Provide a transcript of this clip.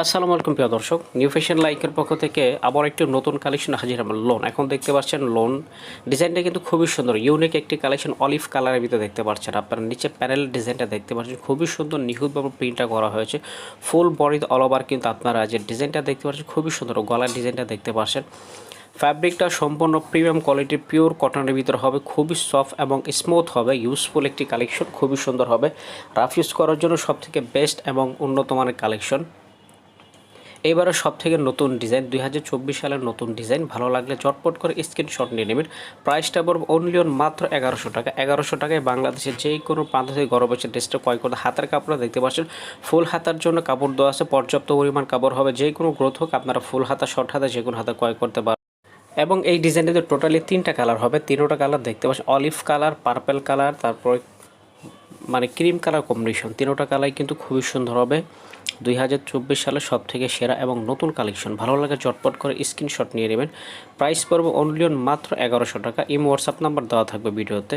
আসসালামু আলাইকুম প্রিয় দর্শক নিউ ফ্যাশন লাইকের পক্ষ থেকে আবার একটি নতুন কালেকশন হাজির আমার লোন এখন দেখতে পাচ্ছেন লোন ডিজাইনটা কিন্তু খুবই সুন্দর ইউনিক একটি কালেকশন অলিভ কালারের ভিতরে দেখতে পাচ্ছেন আপনারা। নিচে প্যানেল ডিজাইনটা দেখতে পাচ্ছেন, খুবই সুন্দর, নিখুঁতভাবে প্রিন্টটা করা হয়েছে। ফুল বডি অল ওভার কিন্তু আপনারা যে ডিজাইনটা দেখতে পাচ্ছেন, খুবই সুন্দর গলার ডিজাইনটা দেখতে পাচ্ছেন। ফ্যাব্রিকটা সম্পূর্ণ প্রিমিয়াম কোয়ালিটির পিওর কটনের ভিতরে হবে, খুবই সফট এবং স্মুথ হবে ইউজফুল একটি কালেকশন খুবই সুন্দর হবে। রাফ ইউজ করার জন্য সবথেকে বেস্ট এবং উন্নত মানের কালেকশন এবারে সব থেকে নতুন ডিজাইন, দুই হাজার চব্বিশ সালের নতুন ডিজাইন। ভালো লাগলে চটপট করে স্ক্রিনশট নিয়ে নেবেন। প্রাইসটা পড়বে অনলি অন মাত্র এগারোশো টাকা। এগারোশো টাকায় বাংলাদেশের যে কোনো প্রান্ত থেকে গরম হচ্ছে ড্রেসটা। ক্রয় করতে হাতের কাপড় দেখতে পাচ্ছেন। ফুল হাতার জন্য কাপড় দেওয়া আছে। পর্যাপ্ত পরিমাণ কাপড় হবে। যে কোনো গ্রোথ হোক, আপনারা ফুল হাতা, শর্ট হাতা, যে কোনো হাতা ক্রয় করতে পারেন এবং এই ডিজাইনটিতে টোটালি তিনটা কালার হবে। তিনটা কালার দেখতে পাচ্ছেন। অলিভ কালার পার্পেল কালার তারপর মানে ক্রিম কালার কম্বিনেশন, তিনোটা কালাই কিন্তু খুবই সুন্দর হবে। দুই হাজার চব্বিশ সালে সব থেকে সেরা এবং নতুন কালেকশন। ভালো লাগে চটপট করে স্ক্রিনশট নিয়ে নেবেন। প্রাইস পড়বে অনলি অন মাত্র এগারোশো টাকা। ইম হোয়াটসঅ্যাপ নাম্বার দেওয়া থাকবে ভিডিওতে।